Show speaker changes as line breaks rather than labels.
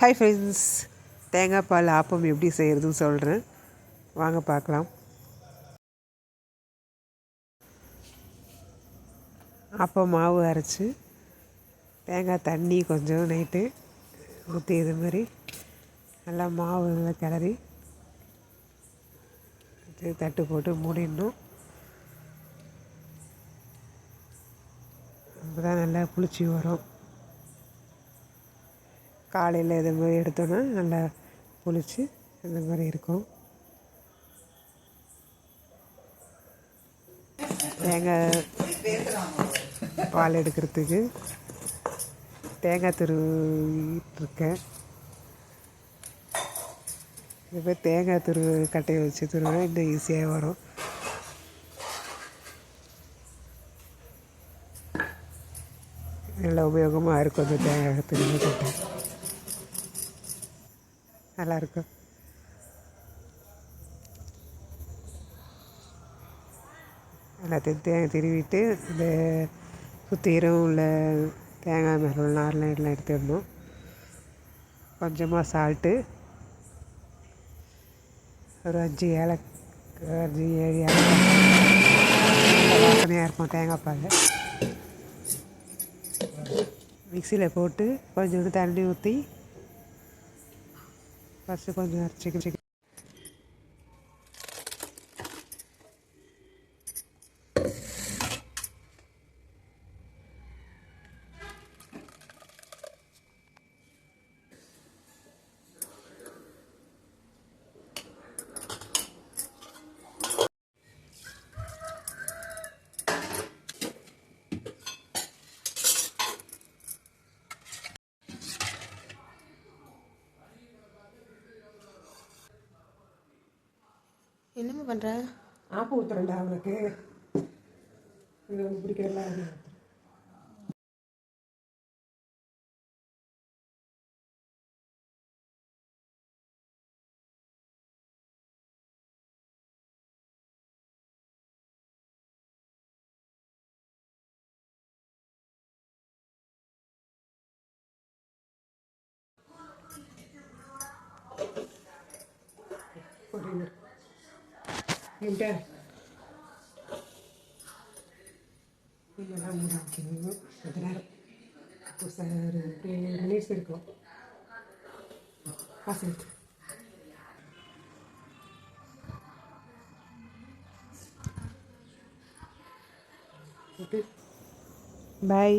Hi friends தேங்காய் பால் ஆப்பம் எப்படி செய்கிறதுன்னு சொல்கிறேன் வாங்க பார்க்கலாம். ஆப்பம் மாவு அரைச்சி தேங்காய் தண்ணி கொஞ்சம் நைட்டு ஊற்றி இது மாதிரி நல்லா மாவு நல்லா கிளறி தட்டு போட்டு மூடிடணும். அப்போ தான் நல்லா புளிச்சி வரும். காலையில் இது மாதிரி எடுத்தோன்னா நல்லா புளிச்சு இந்த மாதிரி இருக்கும். தேங்காய் பால் எடுக்கிறதுக்கு தேங்காய் துருவிட்டுருக்கேன் இது மாதிரி தேங்காய் துரு கட்டையை வச்சு துருவினா இன்னும் ஈஸியாக வரும். நல்ல உபயோகமாக இருக்கும் அந்த தேங்காய் துருவி கட்டை. நல்லாயிருக்கும். எல்லாத்தையும் திருவிட்டு இந்த சுற்றிரும் உள்ள தேங்காய் மேலே நார்லாம் எல்லாம் எடுத்துடணும் கொஞ்சமாக சால்ட்டு. ஒரு அஞ்சு ஏல அஞ்சு ஏழு ஏலக்காய். வாசனையாக இருக்கும் தேங்காய் பால். மிக்சியில் போட்டு கொஞ்சோண்டு தண்ணி ஊற்றி സ്പർശിക്കുന്ന
என்னம்மா பண்ணுற
ஆப்பு ஊத்துறேன்டா அவனுக்கு பிடிக்கிறல பிடிக்கிறதா ఏంటా இதெல்லாம் மூடி கொஞ்ச நேரம் இப்போ சார் ஒரு மினிட்ஸ் இருக்கும் காசு ஓகே. பாய்